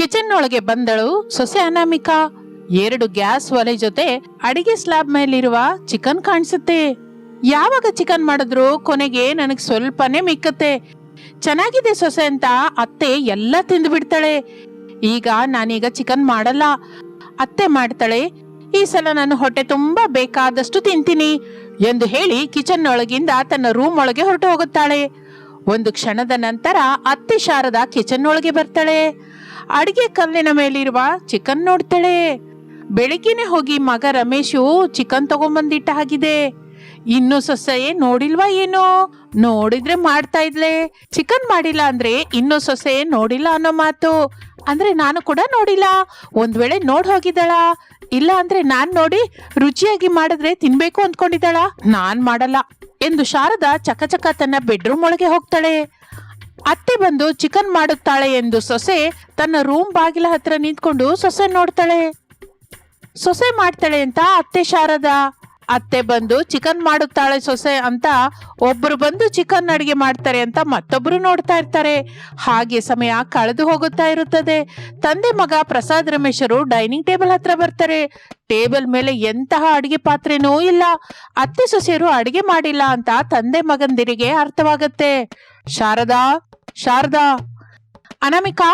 Kitchen ಒಳಗೆ ಬಂದಳು ಸೊಸೆ ಅನಾಮಿಕಾ. ಎರಡು ಗ್ಯಾಸ್ ಒಲೆ ಜೊತೆ ಅಡಿಗೆ ಸ್ಲಾಬ್ ಮೇಲಿರುವ ಚಿಕನ್ ಕಾಣಿಸುತ್ತೆ. ಯಾವಾಗ ಚಿಕನ್ ಮಾಡಿದ್ರು ಕೊನೆಗೆ ನನಗೆ ಸ್ವಲ್ಪನೇ ಮಿಕ್ಕತ್ತೆ. ಚೆನ್ನಾಗಿದೆ ಸೊಸೆ ಅಂತ ಅತ್ತೆ ಎಲ್ಲ ತಿಂದು ಬಿಡ್ತಾಳೆ ಈಗ ನಾನೀಗ ಚಿಕನ್ ಮಾಡಲ್ಲ. ಅತ್ತೆ ಮಾಡ್ತಾಳೆ, ಈ ಸಲ ನಾನು ಹೊಟ್ಟೆ ತುಂಬಾ ಬೇಕಾದಷ್ಟು ತಿಂತೀನಿ ಎಂದು ಹೇಳಿ ಕಿಚನ್ ಒಳಗಿಂದ ತನ್ನ ರೂಮ್ ಒಳಗೆ ಹೊರಟು ಹೋಗುತ್ತಾಳೆ. ಒಂದು ಕ್ಷಣದ ನಂತರ ಅತ್ತೆ ಶಾರದ ಕಿಚನ್ ಒಳಗೆ ಬರ್ತಾಳೆ. ಅಡಿಗೆ ಕಲ್ಲಿನ ಮೇಲಿರುವ ಚಿಕನ್ ನೋಡ್ತಾಳೆ. ಬೆಳಿಗ್ಗೆನೆ ಹೋಗಿ ಮಗ ರಮೇಶು ಚಿಕನ್ ತಗೊಂಡ್ಬಂದಿಟ್ಟ ಹಾಗಿದೆ. ಇನ್ನು ಸೊಸೆ ನೋಡಿಲ್ವಾ ಏನೋ? ನೋಡಿದ್ರೆ ಮಾಡ್ತಾ ಇದ್ಲೆ. ಚಿಕನ್ ಮಾಡಿಲ್ಲ ಅಂದ್ರೆ ಇನ್ನು ಸೊಸೆ ನೋಡಿಲ್ಲ ಅನ್ನೋ ಮಾತು. ಅಂದ್ರೆ ನಾನು ಕೂಡ ನೋಡಿಲ್ಲ. ಒಂದ್ ವೇಳೆ ನೋಡ್ ಹೋಗಿದ್ದಾಳ. ಇಲ್ಲ ಅಂದ್ರೆ ನಾನ್ ನೋಡಿ ರುಚಿಯಾಗಿ ಮಾಡಿದ್ರೆ ತಿನ್ಬೇಕು ಅಂದ್ಕೊಂಡಿದ್ದಾಳ. ನಾನ್ ಮಾಡಲ್ಲ. ಎಂದು ಶಾರದಾ ಚಕಚಕ ತನ್ನ ಬೆಡ್ರೂಮ್ ಒಳಗೆ ಹೋಗ್ತಾಳೆ. ಅತ್ತೆ ಬಂದು ಚಿಕನ್ ಮಾಡುತ್ತಾಳೆ ಎಂದು ಸೊಸೆ ತನ್ನ ರೂಮ್ ಬಾಗಿಲ ಹತ್ರ ನಿಂತ್ಕೊಂಡು ಸೊಸೆ ನೋಡ್ತಾಳೆ. ಸೊಸೆ ಮಾಡ್ತಾಳೆ ಅಂತ ಅತ್ತೆ ಶಾರದಾ. ಅತ್ತೆ ಬಂದು ಚಿಕನ್ ಮಾಡುತ್ತಾಳೆ ಸೊಸೆ ಅಂತ ಒಬ್ರು ಬಂದು ಚಿಕನ್ ಅಡಿಗೆ ಮಾಡ್ತಾರೆ ಅಂತ ಮತ್ತೊಬ್ರು ನೋಡ್ತಾ ಇರ್ತಾರೆ. ಹಾಗೆ ಸಮಯ ಕಳೆದು ಹೋಗುತ್ತಾ ಇರುತ್ತದೆ. ತಂದೆ ಮಗ ಪ್ರಸಾದ್ ರಮೇಶರು ಡೈನಿಂಗ್ ಟೇಬಲ್ ಹತ್ರ ಬರ್ತಾರೆ. ಟೇಬಲ್ ಮೇಲೆ ಎಂತಹ ಅಡಿಗೆ ಪಾತ್ರೆನೂ ಇಲ್ಲ. ಅತ್ತೆ ಸೊಸೆಯರು ಅಡಿಗೆ ಮಾಡಿಲ್ಲ ಅಂತ ತಂದೆ ಮಗಂದಿರಿಗೆ ಅರ್ಥವಾಗುತ್ತೆ. ಶಾರದಾ ಶಾರದಾ, ಅನಾಮಿಕಾ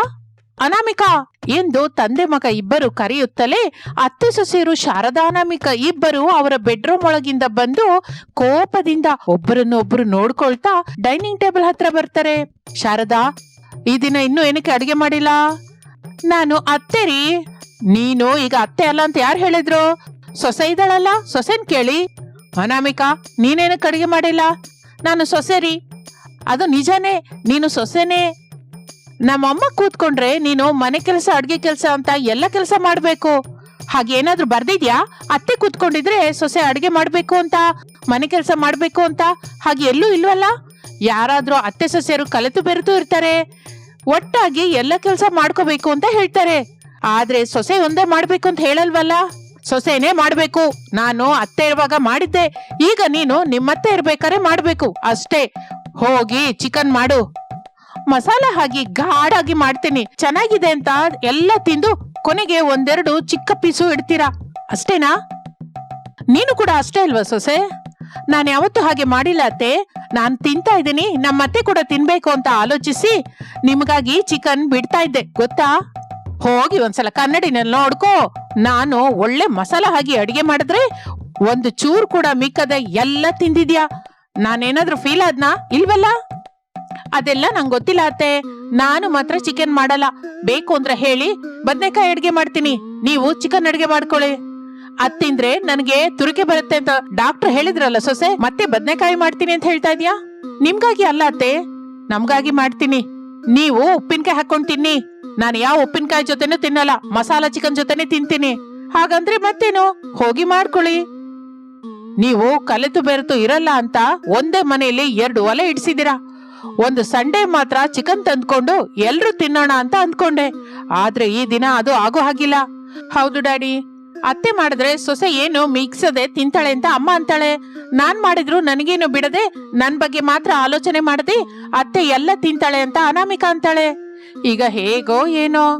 ಅನಾಮಿಕಾ ಎಂದು ತಂದೆ ಮಗ ಇಬ್ಬರು ಕರೆಯುತ್ತಲೇ ಅತ್ತೆ ಸೊಸೆಯರು ಶಾರದಾ, ಅನಾಮಿಕ ಇಬ್ಬರು ಅವರ ಬೆಡ್ರೂಮ್ ಒಳಗಿಂದ ಬಂದು ಕೋಪದಿಂದ ಒಬ್ಬರನ್ನು ಒಬ್ಬರು ನೋಡ್ಕೊಳ್ತಾ ಡೈನಿಂಗ್ ಟೇಬಲ್ ಹತ್ರ ಬರ್ತಾರೆ. ಶಾರದಾ, ಈ ದಿನ ಇನ್ನೂ ಏನಕ್ಕೆ ಅಡಿಗೆ ಮಾಡಿಲ್ಲ? ನಾನು ಅತ್ತೆ ರೀ. ನೀನು ಈಗ ಅತ್ತೆ ಅಲ್ಲ ಅಂತ ಯಾರು ಹೇಳಿದ್ರು? ಸೊಸೆ ಇದ್ದಾಳಲ್ಲ, ಸೊಸೆನ್ ಕೇಳಿ. ಅನಾಮಿಕಾ, ನೀನೇನಕ್ಕೆ ಅಡಿಗೆ ಮಾಡಿಲ್ಲ? ನಾನು ಸೊಸೆ ರೀ. ಅದು ನಿಜನೇ? ನೀನು ಸೊಸೆನೇ? ನಮ್ಮಮ್ಮ ಕೂತ್ಕೊಂಡ್ರೆ ನೀನು ಮನೆ ಕೆಲಸ, ಅಡ್ಗೆ ಕೆಲಸ ಅಂತ ಎಲ್ಲ ಕೆಲಸ ಮಾಡ್ಬೇಕು. ಹಾಗೇನಾದ್ರೂ ಬರ್ದಿದ್ಯಾ? ಅತ್ತೆ ಕೂತ್ಕೊಂಡಿದ್ರೆ ಸೊಸೆ ಅಡ್ಗೆ ಮಾಡ್ಬೇಕು ಅಂತ, ಮನೆ ಕೆಲಸ ಮಾಡ್ಬೇಕು ಅಂತ, ಹಾಗೆ ಎಲ್ಲೂ ಇಲ್ವಲ್ಲ? ಯಾರಾದ್ರೂ ಅತ್ತೆ ಸೊಸೆಯರು ಕಲೆತು ಬೆರೆತು ಇರ್ತಾರೆ. ಒಟ್ಟಾಗಿ ಎಲ್ಲ ಕೆಲಸ ಮಾಡ್ಕೋಬೇಕು ಅಂತ ಹೇಳ್ತಾರೆ. ಆದ್ರೆ ಸೊಸೆ ಒಂದೇ ಮಾಡ್ಬೇಕು ಅಂತ ಹೇಳಲ್ವಲ್ಲ? ಸೊಸೆನೇ ಮಾಡ್ಬೇಕು. ನಾನು ಅತ್ತೆ ಇರುವಾಗ ಮಾಡಿದ್ದೆ. ಈಗ ನೀನು ನಿಮ್ಮತ್ತೆ ಇರ್ಬೇಕಾದ್ರೆ ಮಾಡ್ಬೇಕು. ಅಷ್ಟೇ. ಹೋಗಿ ಚಿಕನ್ ಮಾಡು. ಮಸಾಲ ಹಾಕಿ ಗಾಢಾಗಿ ಮಾಡ್ತೀನಿ. ಚೆನ್ನಾಗಿದೆ ಅಂತ ಎಲ್ಲ ತಿಂದು ಕೊನೆಗೆ ಒಂದೆರಡು ಚಿಕ್ಕ ಪೀಸು ಇಡ್ತೀರಾ? ಅಷ್ಟೇನಾ? ನೀನು ಕೂಡ ಅಷ್ಟೇ ಅಲ್ವಾ ಸೊಸೆ? ನಾನು ಯಾವತ್ತೂ ಹಾಗೆ ಮಾಡಿಲ್ಲ ಅತ್ತೆ. ನಾನು ತಿಂತಾ ಇದ್ದೀನಿ. ನಮ್ಮ ಅತ್ತೆ ಕೂಡ ತಿನ್ಬೇಕು ಅಂತ ಆಲೋಚಿಸಿ ನಿಮಗಾಗಿ ಚಿಕನ್ ಬಿಡ್ತಾ ಇದ್ದೆ. ಗೊತ್ತಾ? ಹೋಗಿ ಒಂದ್ಸಲ ಕನ್ನಡಿನಲ್ಲಿ ನೋಡ್ಕೋ. ನಾನು ಒಳ್ಳೆ ಮಸಾಲ ಹಾಕಿ ಅಡಿಗೆ ಮಾಡಿದ್ರೆ ಒಂದು ಚೂರು ಕೂಡ ಮಿಕ್ಕದೆ ಎಲ್ಲ ತಿಂದಿದ್ಯಾ? ನಾನೇನಾದ್ರೂ ಫೀಲ್ ಆದ್ನಾ? ಇಲ್ವಲ್ಲ? ಅದೆಲ್ಲ ನಂಗೆ ಗೊತ್ತಿಲ್ಲ ಅತ್ತೆ. ನಾನು ಮಾತ್ರ ಚಿಕನ್ ಮಾಡಲ್ಲ. ಬೇಕು ಅಂದ್ರೆ ಹೇಳಿ, ಬದ್ನೆಕಾಯಿ ಅಡ್ಗೆ ಮಾಡ್ತೀನಿ. ನೀವು ಚಿಕನ್ ಅಡ್ಗೆ ಮಾಡ್ಕೊಳ್ಳಿ. ಅತ್ತಿಂದ್ರೆ ನನಗೆ ತುರಿಕೆ ಬರುತ್ತೆ ಅಂತ ಡಾಕ್ಟರ್ ಹೇಳಿದ್ರಲ್ಲ ಸೊಸೆ, ಮತ್ತೆ ಬದ್ನೆಕಾಯಿ ಮಾಡ್ತೀನಿ ಅಂತ ಹೇಳ್ತಾ ಇದ್ಯಾ? ನಿಮ್ಗಾಗಿ ಅಲ್ಲ ಅತ್ತೆ. ನಮ್ಗಾಗಿ ಮಾಡ್ತೀನಿ. ನೀವು ಉಪ್ಪಿನಕಾಯಿ ಹಾಕೊಂಡ್ ತಿನ್ನಿ. ನಾನು ಯಾವ ಉಪ್ಪಿನಕಾಯಿ ಜೊತೆನೂ ತಿನ್ನಲ್ಲ, ಮಸಾಲಾ ಚಿಕನ್ ಜೊತೆನೆ ತಿಂತೀನಿ. ಹಾಗಂದ್ರೆ ಮತ್ತೇನು? ಹೋಗಿ ಮಾಡ್ಕೊಳ್ಳಿ. ನೀವು ಕಲೆತು ಬೆರೆತು ಇರಲ್ಲ ಅಂತ ಒಂದೇ ಮನೆಯಲ್ಲಿ ಎರಡು ಒಲೆ ಇಡಿಸಿದಿರಾ ಒಂದು ಸಂಡೇ ಮಾತ್ರ ಚಿಕನ್ ತಂದ್ಕೊಂಡು ಎಲ್ರು ತಿನ್ನೋಣ ಅಂತ ಅಂದ್ಕೊಂಡೆ. ಆದ್ರೆ ಈ ದಿನ ಅದು ಆಗೋ ಹಾಗಿಲ್ಲ. ಹೌದು ಡ್ಯಾಡಿ. ಅತ್ತೆ ಮಾಡಿದ್ರೆ ಸೊಸೆ ಏನು ಮಿಕ್ಸದೆ ತಿಂತಾಳೆ ಅಂತ ಅಮ್ಮ ಅಂತಾಳೆ. ನಾನ್ ಮಾಡಿದ್ರು ನನಗೇನು ಬಿಡದೆ ನನ್ ಬಗ್ಗೆ ಮಾತ್ರ ಆಲೋಚನೆ ಮಾಡದೆ ಅತ್ತೆ ಎಲ್ಲ ತಿಂತಾಳೆ ಅಂತ ಅನಾಮಿಕಾ ಅಂತಾಳೆ. ಈಗ ಹೇಗೋ ಏನೋ.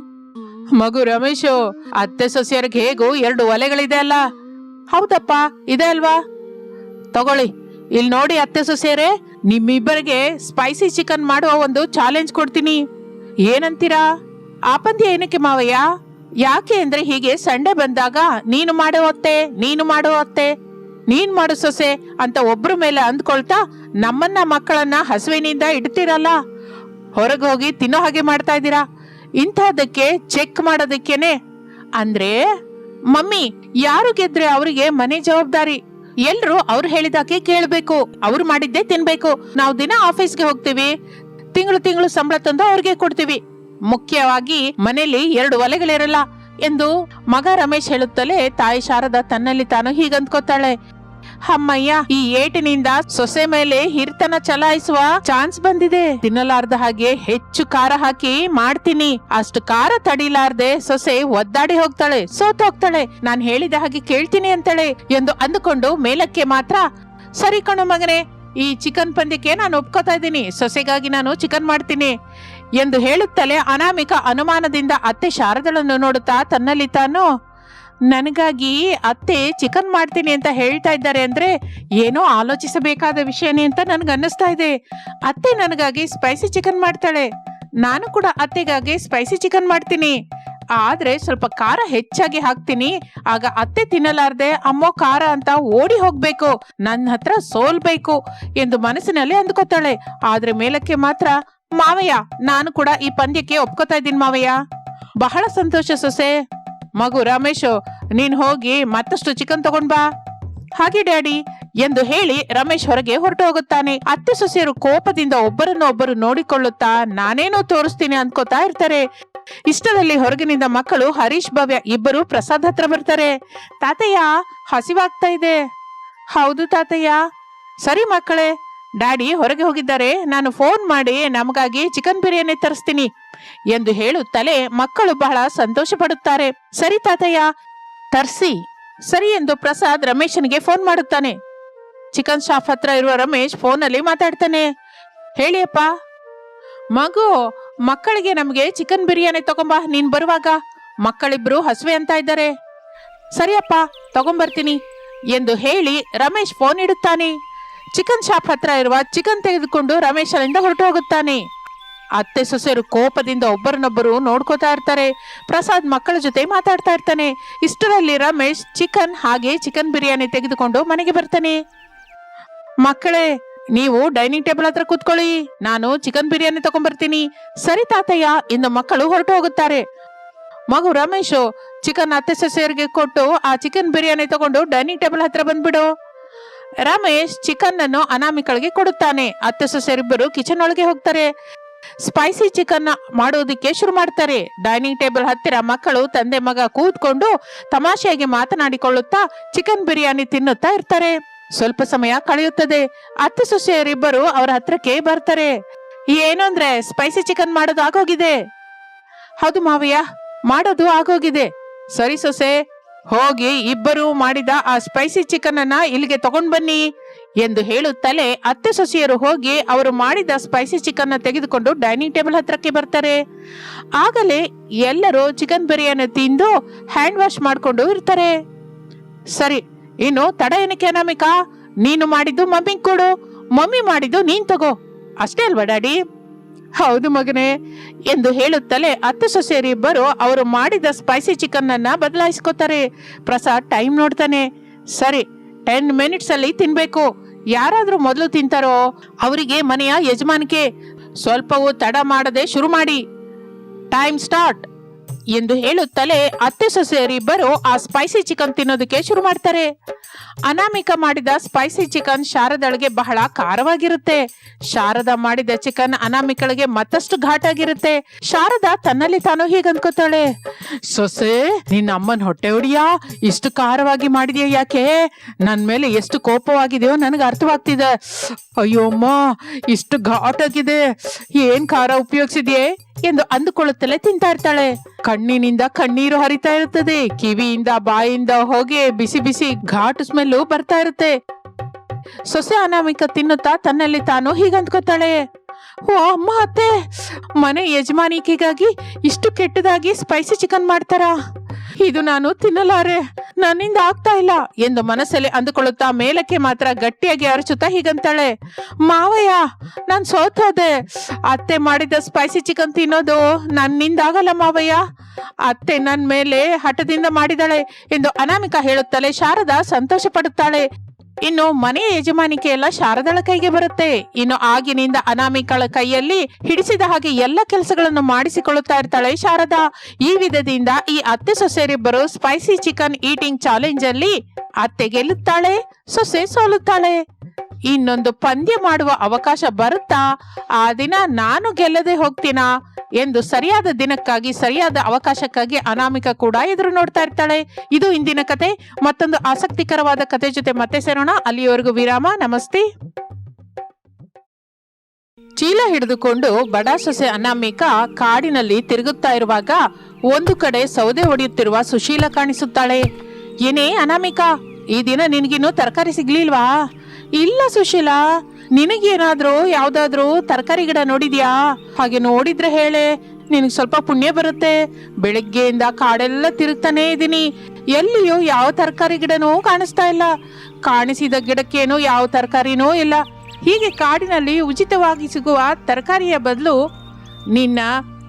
ಮಗು ರಮೇಶು, ಅತ್ತೆ ಸೊಸೆಯರ್ಗೆ ಹೇಗೋ ಎರಡು ಒಲೆಗಳಿದೆ ಅಲ್ಲ. ಹೌದಪ್ಪ, ಇದೆ ಅಲ್ವಾ? ತಗೊಳ್ಳಿ, ಇಲ್ಲಿ ನೋಡಿ ಅತ್ತೆ ಸೊಸೆಯರೇ, ನಿಮ್ಮಿಬ್ಬರಿಗೆ ಸ್ಪೈಸಿ ಚಿಕನ್ ಮಾಡುವ ಒಂದು ಚಾಲೆಂಜ್ ಕೊಡ್ತೀನಿ. ಏನಂತೀರಾ? ಆ ಪಂದ್ಯ ಏನಕ್ಕೆ ಮಾವಯ್ಯ? ಯಾಕೆ ಅಂದ್ರೆ ಹೀಗೆ ಸಂಡೆ ಬಂದಾಗ ನೀನು ಮಾಡೋ ಅತ್ತೆ, ನೀನು ಮಾಡೋ ಅತ್ತೆ, ನೀನ್ ಮಾಡು ಸೊಸೆ ಅಂತ ಒಬ್ರ ಮೇಲೆ ಅಂದ್ಕೊಳ್ತಾ ನಮ್ಮನ್ನ ಮಕ್ಕಳನ್ನ ಹಸುವಿನಿಂದ ಇಡ್ತೀರಲ್ಲ? ಹೊರಗೆ ಹೋಗಿ ತಿನ್ನೋ ಹಾಗೆ ಮಾಡ್ತಾ ಇದ್ದೀರಾ? ಇಂಥದಕ್ಕೆ ಚೆಕ್ ಮಾಡೋದಕ್ಕೇನೆ. ಅಂದ್ರೆ ಮಮ್ಮಿ, ಯಾರು ಗೆದ್ರೆ ಅವರಿಗೆ ಮನೆ ಜವಾಬ್ದಾರಿ? ಎಲ್ರು ಅವ್ರು ಹೇಳಿದಾಕೆ ಕೇಳ್ಬೇಕು. ಅವ್ರು ಮಾಡಿದ್ದೆ ತಿನ್ಬೇಕು. ನಾವು ದಿನ ಆಫೀಸ್ಗೆ ಹೋಗ್ತೀವಿ. ತಿಂಗಳು ತಿಂಗಳು ಸಂಬಳ ತಂದು ಅವ್ರಿಗೆ ಕೊಡ್ತೀವಿ. ಮುಖ್ಯವಾಗಿ ಮನೆಯಲ್ಲಿ ಎರಡು ಒಲೆಗಳಿರಲ್ಲ ಎಂದು ಮಗ ರಮೇಶ್ ಹೇಳುತ್ತಲೇ ತಾಯಿ ಶಾರದಾ ತನ್ನಲ್ಲಿ ತಾನು ಹೀಗಂದ್ಕೋತಾಳೆ. ಅಮ್ಮಯ್ಯ ಈ ಏಟಿನಿಂದ ಸೊಸೆ ಮೇಲೆ ಹಿರ್ತನ ಚಲಾಯಿಸುವ ಚಾನ್ಸ್ ಬಂದಿದೆ. ತಿನ್ನಲಾರ್ದ ಹಾಗೆ ಹೆಚ್ಚು ಖಾರ ಹಾಕಿ ಮಾಡ್ತೀನಿ. ಅಷ್ಟು ಖಾರ ತಡಿಲಾರ್ದೆ ಸೊಸೆ ಒದ್ದಾಡಿ ಹೋಗ್ತಾಳೆ. ಸೋತ್ ಹೋಗ್ತಾಳೆ. ನಾನ್ ಹೇಳಿದ ಹಾಗೆ ಕೇಳ್ತೀನಿ ಅಂತಳೆ ಎಂದು ಅಂದುಕೊಂಡು ಮೇಲಕ್ಕೆ ಮಾತ್ರ, ಸರಿ ಕಣು ಮಗನೇ, ಈ ಚಿಕನ್ ಪಂದ್ಯಕ್ಕೆ ನಾನು ಒಪ್ಕೋತಾ ಇದ್ದೀನಿ. ಸೊಸೆಗಾಗಿ ನಾನು ಚಿಕನ್ ಮಾಡ್ತೀನಿ ಎಂದು ಹೇಳುತ್ತಲೇ ಅನಾಮಿಕ ಅನುಮಾನದಿಂದ ಅತ್ತೆ ಶಾರದಳನ್ನು ನೋಡುತ್ತಾ ತನ್ನಲ್ಲಿ ತಾನು ನನಗಾಗಿ ಅತ್ತೆ ಚಿಕನ್ ಮಾಡ್ತೀನಿ ಅಂತ ಹೇಳ್ತಾ ಇದ್ದಾರೆ ಅಂದ್ರೆ ಏನೋ ಆಲೋಚಿಸಬೇಕಾದ ವಿಷಯನೇ ಅಂತ ನನಗೆ ಅನ್ನಿಸ್ತಾ ಇದೆ. ಅತ್ತೆ ನನಗಾಗಿ ಸ್ಪೈಸಿ ಚಿಕನ್ ಮಾಡ್ತಾಳೆ. ನಾನು ಕೂಡ ಅತ್ತೆಗಾಗಿ ಸ್ಪೈಸಿ ಚಿಕನ್ ಮಾಡ್ತೀನಿ. ಆದ್ರೆ ಸ್ವಲ್ಪ ಖಾರ ಹೆಚ್ಚಾಗಿ ಹಾಕ್ತೀನಿ. ಆಗ ಅತ್ತೆ ತಿನ್ನಲಾರ್ದೆ ಅಮ್ಮೋ ಖಾರ ಅಂತ ಓಡಿ ಹೋಗ್ಬೇಕು. ನನ್ನ ಹತ್ರ ಸೋಲ್ಬೇಕು ಎಂದು ಮನಸ್ಸಿನಲ್ಲಿ ಅಂದ್ಕೋತಾಳೆ. ಆದ್ರೆ ಮೇಲಕ್ಕೆ ಮಾತ್ರ, ಮಾವಯ್ಯ, ನಾನು ಕೂಡ ಈ ಪಂದ್ಯಕ್ಕೆ ಒಪ್ಕೋತಾ ಇದ್ದೀನಿ ಮಾವಯ್ಯ. ಬಹಳ ಸಂತೋಷ ಸೊಸೆ. ಮಗು ರಮೇಶು, ನೀನ್ ಹೋಗಿ ಮತ್ತಷ್ಟು ಚಿಕನ್ ತಗೊಂಡ್ ಬಾ. ಹಾಗೆ ಡ್ಯಾಡಿ, ಎಂದು ಹೇಳಿ ರಮೇಶ್ ಹೊರಗೆ ಹೊರಟು ಹೋಗುತ್ತಾನೆ. ಅತ್ತೆ ಸೊಸೆಯರು ಕೋಪದಿಂದ ಒಬ್ಬರನ್ನೊಬ್ಬರು ನೋಡಿಕೊಳ್ಳುತ್ತಾ ನಾನೇನೋ ತೋರಿಸ್ತೀನಿ ಅನ್ಕೋತಾ ಇರ್ತಾರೆ. ಇಷ್ಟದಲ್ಲಿ ಹೊರಗಿನಿಂದ ಮಕ್ಕಳು ಹರೀಶ್, ಭವ್ಯ ಇಬ್ಬರು ಪ್ರಸಾದ್ ಹತ್ರ ಬರ್ತಾರೆ. ತಾತಯ್ಯ, ಹಸಿವಾಗ್ತಾ ಇದೆ. ಹೌದು ತಾತಯ್ಯ. ಸರಿ ಮಕ್ಕಳೇ, ಡ್ಯಾಡಿ ಹೊರಗೆ ಹೋಗಿದ್ದಾರೆ. ನಾನು ಫೋನ್ ಮಾಡಿ ನಮಗಾಗಿ ಚಿಕನ್ ಬಿರಿಯಾನಿ ತರಿಸ್ತೀನಿ. ಎಂದು ಹೇಳುತ್ತಲೇ ಮಕ್ಕಳು ಬಹಳ ಸಂತೋಷ ಪಡುತ್ತಾರೆ ಸರಿ ತಾತಯ್ಯ. ತರ್ಸಿ. ಸರಿ ಎಂದು ಪ್ರಸಾದ್ ರಮೇಶನಿಗೆ ಫೋನ್ ಮಾಡುತ್ತಾನೆ. ಚಿಕನ್ ಶಾಪ್ ಹತ್ರ ಇರುವ ರಮೇಶ್ ಫೋನಲ್ಲಿ ಮಾತಾಡ್ತಾನೆ. ಹೇಳಿಯಪ್ಪ ಮಗು, ಮಕ್ಕಳಿಗೆ ನಮಗೆ ಚಿಕನ್ ಬಿರಿಯಾನಿ ತಗೊಂಬ, ನೀನ್ ಬರುವಾಗ. ಮಕ್ಕಳಿಬ್ರು ಹಸುವೆ ಅಂತ ಇದ್ದಾರೆ. ಸರಿಯಪ್ಪ ತಗೊಂಬರ್ತೀನಿ ಎಂದು ಹೇಳಿ ರಮೇಶ್ ಫೋನ್ ಇಡುತ್ತಾನೆ. ಚಿಕನ್ ಶಾಪ್ ಹತ್ರ ಇರುವ ಚಿಕನ್ ತೆಗೆದುಕೊಂಡು ರಮೇಶ್ ಅಲ್ಲಿಂದ ಹೊರಟು ಹೋಗುತ್ತಾನೆ. ಅತ್ತೆ ಸೊಸೆಯರು ಕೋಪದಿಂದ ಒಬ್ಬರನ್ನೊಬ್ಬರು ನೋಡ್ಕೋತಾ ಇರ್ತಾರೆ. ಪ್ರಸಾದ್ ಮಕ್ಕಳ ಜೊತೆ ಮಾತಾಡ್ತಾ ಇರ್ತಾನೆ. ಇಷ್ಟರಲ್ಲಿ ರಮೇಶ್ ಚಿಕನ್ ಹಾಗೆ ಚಿಕನ್ ಬಿರಿಯಾನಿ ತೆಗೆದುಕೊಂಡು ಮನೆಗೆ ಬರ್ತಾನೆ. ಮಕ್ಕಳೇ, ನೀವು ಡೈನಿಂಗ್ ಟೇಬಲ್ ಹತ್ರ ಕೂತ್ಕೊಳ್ಳಿ. ನಾನು ಚಿಕನ್ ಬಿರಿಯಾನಿ ತಗೊಂಡ್ಬರ್ತೀನಿ. ಸರಿ ತಾತಯ್ಯ ಎಂದು ಮಕ್ಕಳು ಹೊರಟು ಹೋಗುತ್ತಾರೆ. ಮಗು ರಮೇಶು ಚಿಕನ್ ಅತ್ತೆ ಸೊಸೆಯರಿಗೆ ಕೊಟ್ಟು ಆ ಚಿಕನ್ ಬಿರಿಯಾನಿ ತಗೊಂಡು ಡೈನಿಂಗ್ ಟೇಬಲ್ ಹತ್ರ ಬಂದ್ಬಿಡು. ರಮೇಶ್ ಚಿಕನ್ ಅನ್ನು ಅನಾಮಿಕಳಿಗೆ ಕೊಡುತ್ತಾನೆ. ಅತ್ತೆ ಸೊಸೆಯರಿಬ್ಬರು ಕಿಚನ್ ಒಳಗೆ ಹೋಗ್ತಾರೆ. ಸ್ಪೈಸಿ ಚಿಕನ್ ಮಾಡೋದಕ್ಕೆ ಶುರು ಮಾಡ್ತಾರೆ. ಡೈನಿಂಗ್ ಟೇಬಲ್ ಹತ್ತಿರ ಮಕ್ಕಳು, ತಂದೆ ಮಗ ಕೂತ್ಕೊಂಡು ತಮಾಷೆಯಾಗಿ ಮಾತನಾಡಿಕೊಳ್ಳುತ್ತಾ ಚಿಕನ್ ಬಿರಿಯಾನಿ ತಿನ್ನುತ್ತಾ ಇರ್ತಾರೆ. ಸ್ವಲ್ಪ ಸಮಯ ಕಳೆಯುತ್ತದೆ. ಅತ್ತೆ ಸೊಸೆಯರಿಬ್ಬರು ಅವರ ಹತ್ರಕ್ಕೆ ಬರ್ತಾರೆ. ಏನು ಅಂದ್ರೆ ಸ್ಪೈಸಿ ಚಿಕನ್ ಮಾಡೋದು ಆಗೋಗಿದೆ. ಹೌದು ಮಾವಯ್ಯ, ಮಾಡೋದು ಆಗೋಗಿದೆ. ಸರಿ ಸೊಸೆ, ಹೋಗಿ ಇಬ್ಬರು ಮಾಡಿದ ಆ ಸ್ಪೈಸಿ ಚಿಕನ್ ಅನ್ನ ಇಲ್ಲಿಗೆ ತಗೊಂಡ್ ಬನ್ನಿ. ಎಂದು ಹೇಳುತ್ತಲೇ ಅತ್ತೆ ಸೊಸೆಯರು ಹೋಗಿ ಅವರು ಮಾಡಿದ ಸ್ಪೈಸಿ ಚಿಕನ್ ತೆಗೆದುಕೊಂಡು ಡೈನಿಂಗ್ ಟೇಬಲ್ ಹತ್ರಕ್ಕೆ ಬರ್ತಾರೆ. ಆಗಲೇ ಎಲ್ಲರೂ ಚಿಕನ್ ಬಿರಿಯಾನಿ ತಿಂದು ಹ್ಯಾಂಡ್ ವಾಶ್ ಮಾಡಿಕೊಂಡು ಇರ್ತಾರೆ. ಸರಿ, ಇನ್ನು ತಡ ಏನಕ್ಕೆ ಅನಾಮಿಕಾ? ನೀನು ಮಾಡಿದ್ದು ಮಮ್ಮಿಗೆ ಕೊಡು. ಮಮ್ಮಿ ಮಾಡಿದ್ದು ನೀನ್ ತಗೋ. ಅಷ್ಟೇ ಅಲ್ವಾ ಡ್ಯಾಡಿ? ಹೌದು ಮಗನೇ ಎಂದು ಹೇಳುತ್ತಲೇ ಅತ್ತೆ ಸೊಸೆಯರಿಬ್ಬರು ಅವರು ಮಾಡಿದ ಸ್ಪೈಸಿ ಚಿಕನ್ ಅನ್ನ ಬದಲಾಯಿಸ್ಕೋತಾರೆ. ಪ್ರಸಾದ್ ಟೈಮ್ ನೋಡ್ತಾನೆ. ಸರಿ ಟೆನ್ ಮಿನಿಟ್ಸ್ ಅಲ್ಲಿ ತಿನ್ಬೇಕು. ಯಾರಾದ್ರೂ ಮೊದಲು ತಿಂತಾರೋ ಅವರಿಗೆ ಮನೆಯ ಯಜಮಾನಿಕೆ ಸ್ವಲ್ಪವೂ ತಡ ಮಾಡದೆ ಶುರು ಮಾಡಿ. ಟೈಮ್ ಸ್ಟಾರ್ಟ್ ಎಂದು ಹೇಳುತ್ತಲೇ ಅತ್ತೆ ಸೊಸೆಯರಿಬ್ಬರು ಆ ಸ್ಪೈಸಿ ಚಿಕನ್ ತಿನ್ನೋದಕ್ಕೆ ಶುರು ಮಾಡ್ತಾರೆ. ಅನಾಮಿಕ ಮಾಡಿದ ಸ್ಪೈಸಿ ಚಿಕನ್ ಶಾರದಳಿಗೆ ಬಹಳ ಖಾರವಾಗಿರುತ್ತೆ. ಶಾರದ ಮಾಡಿದ ಚಿಕನ್ ಅನಾಮಿಕಳಿಗೆ ಮತ್ತಷ್ಟು ಘಾಟಾಗಿರುತ್ತೆ. ಶಾರದಾ ತನ್ನಲ್ಲಿ ತಾನು ಹೀಗನ್ಕೋತಾಳೆ ಸೊಸೆ, ನಿನ್ನ ಅಮ್ಮನ ಹೊಟ್ಟೆ ಹೊಡಿಯಾ ಇಷ್ಟು ಖಾರವಾಗಿ ಮಾಡಿದ್ಯಾ ಯಾಕೆ? ನನ್ನ ಮೇಲೆ ಎಷ್ಟು ಕೋಪವಾಗಿದೆಯೋ ನನಗೆ ಅರ್ಥವಾಗ್ತಿದೆ. ಅಯ್ಯೋ ಅಮ್ಮ, ಇಷ್ಟು ಘಾಟಾಗಿದೆ. ಏನ್ ಖಾರ ಉಪಯೋಗಿಸಿದ್ಯೆ? ಎಂದು ಅಂದುಕೊಳ್ಳುತ್ತಲೇ ತಿಂತಾ ಇರ್ತಾಳೆ ಕಣ್ಣಿನಿಂದ ಕಣ್ಣೀರು ಹರಿತಾ ಇರುತ್ತದೆ. ಕಿವಿಯಿಂದ ಬಾಯಿಂದ ಹೊಗೆ ಬಿಸಿ ಬಿಸಿ ಘಾಟು ಸ್ಮೆಲ್ಲು ಬರ್ತಾ ಇರುತ್ತೆ. ಸೊಸೆ ಅನಾಮಿಕ ತಿನ್ನುತ್ತಾ ತನ್ನಲ್ಲಿ ತಾನು ಹೀಗಂದ್ಕೋತಾಳೆ. ಓ ಅಮ್ಮ ಅತ್ತೆ, ಮನೆ ಯಜಮಾನಿಕೆಗಾಗಿ ಇಷ್ಟು ಕೆಟ್ಟದಾಗಿ ಸ್ಪೈಸಿ ಚಿಕನ್ ಮಾಡ್ತಾರಾ? ಇದು ನಾನು ತಿನ್ನಲಾರೆ. ನನ್ನಿಂದ ಆಗ್ತಾ ಇಲ್ಲ. ಎಂದು ಮನಸ್ಸಲ್ಲಿ ಅಂದುಕೊಳ್ಳುತ್ತಾ ಮೇಲಕ್ಕೆ ಮಾತ್ರ ಗಟ್ಟಿಯಾಗಿ ಅರಚುತ್ತಾ ಹೀಗಂತಾಳೆ. ಮಾವಯ್ಯ, ನಾನ್ ಸೋತೋದೆ. ಅತ್ತೆ ಮಾಡಿದ ಸ್ಪೈಸಿ ಚಿಕನ್ ತಿನ್ನೋದು ನನ್ನಿಂದ ಆಗಲ್ಲ ಮಾವಯ್ಯ. ಅತ್ತೆ ನನ್ನ ಮೇಲೆ ಹಠದಿಂದ ಮಾಡಿದಾಳೆ ಎಂದು ಅನಾಮಿಕ ಹೇಳುತ್ತಲೇ ಶಾರದಾ ಸಂತೋಷ ಪಡುತ್ತಾಳೆ ಇನ್ನು ಮನೆ ಯಜಮಾನಿಕೆ ಎಲ್ಲ ಶಾರದಳ ಕೈಗೆ ಬರುತ್ತೆ. ಇನ್ನು ಆಗಿನಿಂದ ಅನಾಮಿಕಳ ಕೈಯಲ್ಲಿ ಹಿಡಿಸಿದ ಹಾಗೆ ಎಲ್ಲ ಕೆಲಸಗಳನ್ನು ಮಾಡಿಸಿಕೊಳ್ಳುತ್ತಾ ಇರ್ತಾಳೆ ಶಾರದಾ. ಈ ವಿಧದಿಂದ ಈ ಅತ್ತೆ ಸೊಸೆಯರಿಬ್ಬರು ಸ್ಪೈಸಿ ಚಿಕನ್ ಈಟಿಂಗ್ ಚಾಲೆಂಜ್ ಅಲ್ಲಿ ಅತ್ತೆ ಗೆಲ್ಲುತ್ತಾಳೆ ಸೊಸೆ ಸೋಲುತ್ತಾಳೆ. ಇನ್ನೊಂದು ಪಂದ್ಯ ಮಾಡುವ ಅವಕಾಶ ಬರುತ್ತಾ? ಆ ದಿನ ನಾನು ಗೆಲ್ಲದೆ ಹೋಗ್ತೀನಾ? ಎಂದು ಸರಿಯಾದ ದಿನಕ್ಕಾಗಿ, ಸರಿಯಾದ ಅವಕಾಶಕ್ಕಾಗಿ ಅನಾಮಿಕ ಕೂಡ ಎದುರು ನೋಡ್ತಾ ಇರ್ತಾಳೆ. ಇದು ಇಂದಿನ ಕತೆ. ಮತ್ತೊಂದು ಆಸಕ್ತಿಕರವಾದ ಕತೆ ಜೊತೆ ಮತ್ತೆ ಸೇರೋಣ. ಅಲ್ಲಿಯವರೆಗೂ ವಿರಾಮ. ನಮಸ್ತೆ. ಚೀಲ ಹಿಡಿದುಕೊಂಡು ಬಡ ಸೊಸೆ ಅನಾಮಿಕ ಕಾಡಿನಲ್ಲಿ ತಿರುಗುತ್ತಾ ಇರುವಾಗ ಒಂದು ಕಡೆ ಸೌದೆ ಹೊಡೆಯುತ್ತಿರುವ ಸುಶೀಲ ಕಾಣಿಸುತ್ತಾಳೆ. ಏನೇ ಅನಾಮಿಕ, ಈ ದಿನ ನಿನಗಿನ್ನೂ ತರಕಾರಿ ಸಿಗ್ಲಿಲ್ವಾ? ಇಲ್ಲ ಸುಶೀಲಾ, ನಿನಗೇನಾದ್ರೂ ಯಾವ್ದಾದ್ರೂ ತರಕಾರಿ ಗಿಡ ನೋಡಿದ್ಯಾ? ಹಾಗೆ ನೋಡಿದ್ರೆ ಹೇಳೆ, ನಿನಗೆ ಸ್ವಲ್ಪ ಪುಣ್ಯ ಬರುತ್ತೆ. ಬೆಳಿಗ್ಗೆಯಿಂದ ಕಾಡೆಲ್ಲ ತಿರುಗ್ತಾನೆ ಇದ್ದೀನಿ. ಎಲ್ಲಿಯೂ ಯಾವ ತರಕಾರಿ ಗಿಡನೂ ಕಾಣಿಸ್ತಾ ಇಲ್ಲ. ಕಾಣಿಸಿದ ಗಿಡಕ್ಕೇನು ಯಾವ ತರಕಾರಿನೂ ಇಲ್ಲ. ಹೀಗೆ ಕಾಡಿನಲ್ಲಿ ಉಚಿತವಾಗಿ ಸಿಗುವ ತರಕಾರಿಯ ಬದಲು ನಿನ್ನ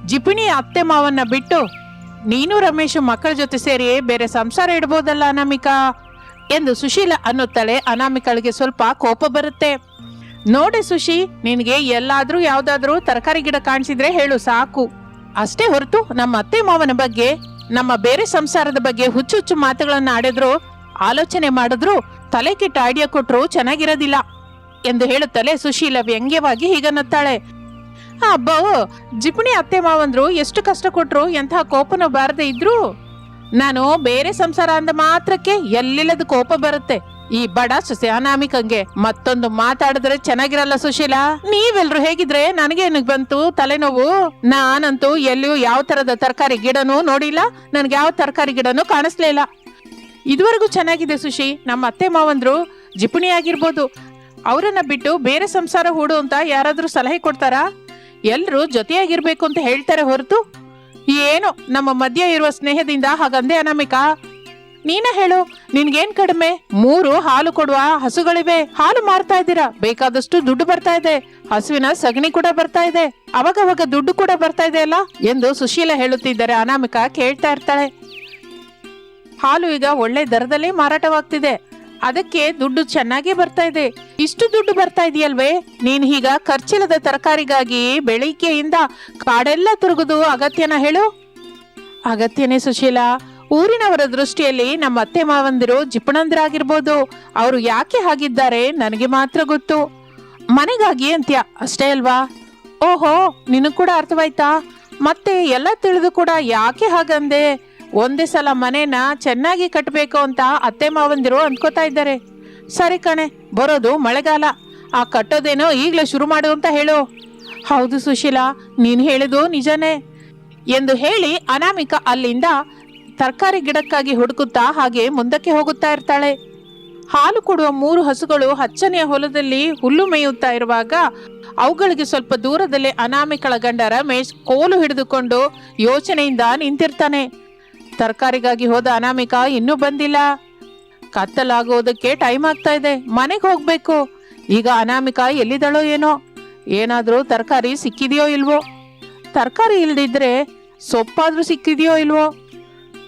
ಜಿಪಿಣಿ ಅತ್ತೆ ಮಾವನ್ನ ಬಿಟ್ಟು ನೀನು ರಮೇಶ್ ಮಕ್ಕಳ ಜೊತೆ ಸೇರಿ ಬೇರೆ ಸಂಸಾರ ಇಡ್ಬೋದಲ್ಲ ಅನಾಮಿಕಾ? ಎಂದು ಸುಶೀಲ ಅನ್ನುತ್ತಾಳೆ ಅನಾಮಿಕಳಿಗೆ ಸ್ವಲ್ಪ ಕೋಪ ಬರುತ್ತೆ. ನೋಡಿ ಸುಶಿ, ನಿನಗೆ ಎಲ್ಲಾದ್ರೂ ಯಾವ್ದಾದ್ರೂ ತರಕಾರಿ ಗಿಡ ಕಾಣಿಸಿದ್ರೆ ಹೇಳು ಸಾಕು. ಅಷ್ಟೇ ಹೊರತು ನಮ್ಮ ಅತ್ತೆ ಮಾವನ ಬಗ್ಗೆ, ನಮ್ಮ ಬೇರೆ ಸಂಸಾರದ ಬಗ್ಗೆ ಹುಚ್ಚು ಹುಚ್ಚು ಮಾತುಗಳನ್ನ ಆಡಿದ್ರು, ಆಲೋಚನೆ ಮಾಡಿದ್ರು, ತಲೆ ಕೆಟ್ಟ ಐಡಿಯಾ ಕೊಟ್ರು ಚೆನ್ನಾಗಿರೋದಿಲ್ಲ ಎಂದು ಹೇಳುತ್ತಲೇ ಸುಶೀಲ ವ್ಯಂಗ್ಯವಾಗಿ ಹೀಗನ್ನುತ್ತಾಳೆ. ಅಬ್ಬೋ, ಜಿಪುಣಿ ಅತ್ತೆ ಮಾವಂದ್ರು ಎಷ್ಟು ಕಷ್ಟ ಕೊಟ್ರು ಎಂತಹ ಕೋಪನ ಬಾರದೆ ಇದ್ರು? ನಾನು ಬೇರೆ ಸಂಸಾರ ಅಂದ ಮಾತ್ರಕ್ಕೆ ಎಲ್ಲಿಲ್ಲದ ಕೋಪ ಬರುತ್ತೆ. ಈ ಬಡ ಸೊಸೆ ಅನಾಮಿಕಂಗೆ ಮತ್ತೊಂದು ಮಾತಾಡಿದ್ರೆ ಚೆನ್ನಾಗಿರಲ್ಲ ಸುಶೀಲಾ? ನೀವೆಲ್ರು ಹೇಗಿದ್ರೆ ನನಗೆ ಏನಕ್ ಬಂತು ತಲೆನೋವು? ನಾನಂತೂ ಎಲ್ಲಿಯೂ ಯಾವ ತರದ ತರಕಾರಿ ಗಿಡನೂ ನೋಡಿಲ್ಲ, ನನ್ಗೆ ಯಾವ ತರಕಾರಿ ಗಿಡನೂ ಕಾಣಿಸ್ಲಿಲ್ಲ ಇದುವರೆಗೂ ಚೆನ್ನಾಗಿದೆ ಸುಶಿ, ನಮ್ಮ ಅತ್ತೆ ಮಾವಂದ್ರು ಜಿಪುಣಿ ಆಗಿರ್ಬೋದು. ಅವರನ್ನ ಬಿಟ್ಟು ಬೇರೆ ಸಂಸಾರ ಹೂಡು ಅಂತ ಯಾರಾದ್ರೂ ಸಲಹೆ ಕೊಡ್ತಾರಾ? ಎಲ್ರು ಜೊತೆಯಾಗಿರ್ಬೇಕು ಅಂತ ಹೇಳ್ತಾರೆ ಹೊರತು ಏನೋ ನಮ್ಮ ಮಧ್ಯ ಇರುವ ಸ್ನೇಹದಿಂದ ಹಾಗಂದೆ ಅನಾಮಿಕಾ. ನೀನ ಹೇಳು, ನಿನ್ಗೇನ್ ಕಡಿಮೆ? ಮೂರು ಹಾಲು ಕೊಡುವ ಹಸುಗಳಿವೆ. ಹಾಲು ಮಾರ್ತಾ ಇದ್ದೀರಾ? ಬೇಕಾದಷ್ಟು ದುಡ್ಡು ಬರ್ತಾ ಇದೆ. ಹಸುವಿನ ಸಗಣಿ ಕೂಡ ಬರ್ತಾ ಇದೆ. ಅವಾಗವಾಗ ದುಡ್ಡು ಕೂಡ ಬರ್ತಾ ಇದೆ ಅಲ್ಲ? ಎಂದು ಸುಶೀಲ ಹೇಳುತ್ತಿದ್ದಾರೆ ಅನಾಮಿಕಾ ಕೇಳ್ತಾ ಇರ್ತಾಳೆ. ಹಾಲು ಈಗ ಒಳ್ಳೆ ದರದಲ್ಲಿ ಮಾರಾಟವಾಗ್ತಿದೆ. ಅದಕ್ಕೆ ದುಡ್ಡು ಚೆನ್ನಾಗಿ ಬರ್ತಾ ಇದೆ. ಇಷ್ಟು ದುಡ್ಡು ಬರ್ತಾ ಇದೆಯಲ್ವೇ? ನೀನ್ ಈಗ ಖರ್ಚಿಲ್ಲದ ತರಕಾರಿಗಾಗಿ ಬೆಳಿಗ್ಗೆಯಿಂದ ಕಾಡೆಲ್ಲ ತಿರುಗುದು ಅಗತ್ಯನ ಹೇಳು. ಅಗತ್ಯನೇ ಸುಶೀಲ, ಊರಿನವರ ದೃಷ್ಟಿಯಲ್ಲಿ ನಮ್ಮ ಅತ್ತೆ ಮಾವಂದಿರು ಜಿಪಣಂದ್ರಾಗಿರ್ಬೋದು. ಅವರು ಯಾಕೆ ಹಾಗಿದ್ದಾರೆ ನನಗೆ ಮಾತ್ರ ಗೊತ್ತು. ಮನೆಗಾಗಿ ಅಂತ್ಯ, ಅಷ್ಟೇ ಅಲ್ವಾ? ಓಹೋ, ನಿನಗ್ ಕೂಡ ಅರ್ಥವಾಯ್ತಾ? ಮತ್ತೆ ಎಲ್ಲ ತಿಳಿದು ಕೂಡ ಯಾಕೆ ಹಾಗಂದೆ? ಒಂದೇ ಸಲ ಮನೇನ ಚೆನ್ನಾಗಿ ಕಟ್ಟಬೇಕು ಅಂತ ಅತ್ತೆ ಮಾವಂದಿರು ಅಂದ್ಕೋತಾ ಇದ್ದಾರೆ. ಸರಿ ಕಣೆ, ಬರೋದು ಮಳೆಗಾಲ. ಆ ಕಟ್ಟೋದೇನೋ ಈಗಲೇ ಶುರು ಮಾಡು ಅಂತ ಹೇಳು. ಹೌದು ಸುಶೀಲಾ, ನೀನು ಹೇಳಿದು ನಿಜನೇ. ಎಂದು ಹೇಳಿ ಅನಾಮಿಕ ಅಲ್ಲಿಂದ ತರಕಾರಿ ಗಿಡಕ್ಕಾಗಿ ಹುಡುಕುತ್ತಾ ಹಾಗೆ ಮುಂದಕ್ಕೆ ಹೋಗುತ್ತಾ ಇರ್ತಾಳೆ. ಹಾಲು ಕೊಡುವ ಮೂರು ಹಸುಗಳು ಹಚ್ಚನೆಯ ಹೊಲದಲ್ಲಿ ಹುಲ್ಲು ಮೇಯುತ್ತಾ ಇರುವಾಗ ಅವುಗಳಿಗೆ ಸ್ವಲ್ಪ ದೂರದಲ್ಲಿ ಅನಾಮಿಕಳ ಗಂಡ ರಮೇಶ್ ಕೋಲು ಹಿಡಿದುಕೊಂಡು ಯೋಚನೆಯಿಂದ ನಿಂತಿರ್ತಾನೆ. ತರಕಾರಿಗಾಗಿ ಹೋದ ಅನಾಮಿಕ ಇನ್ನೂ ಬಂದಿಲ್ಲ. ಕತ್ತಲಾಗೋದಕ್ಕೆ ಟೈಮ್ ಆಗ್ತಾ ಇದೆ. ಮನೆಗೆ ಹೋಗ್ಬೇಕು. ಈಗ ಅನಾಮಿಕ ಎಲ್ಲಿದಳೋ ಏನೋ. ಏನಾದರೂ ತರಕಾರಿ ಸಿಕ್ಕಿದೆಯೋ ಇಲ್ವೋ. ತರಕಾರಿ ಇಲ್ದಿದ್ರೆ ಸೊಪ್ಪಾದ್ರೂ ಸಿಕ್ಕಿದೆಯೋ ಇಲ್ವೋ.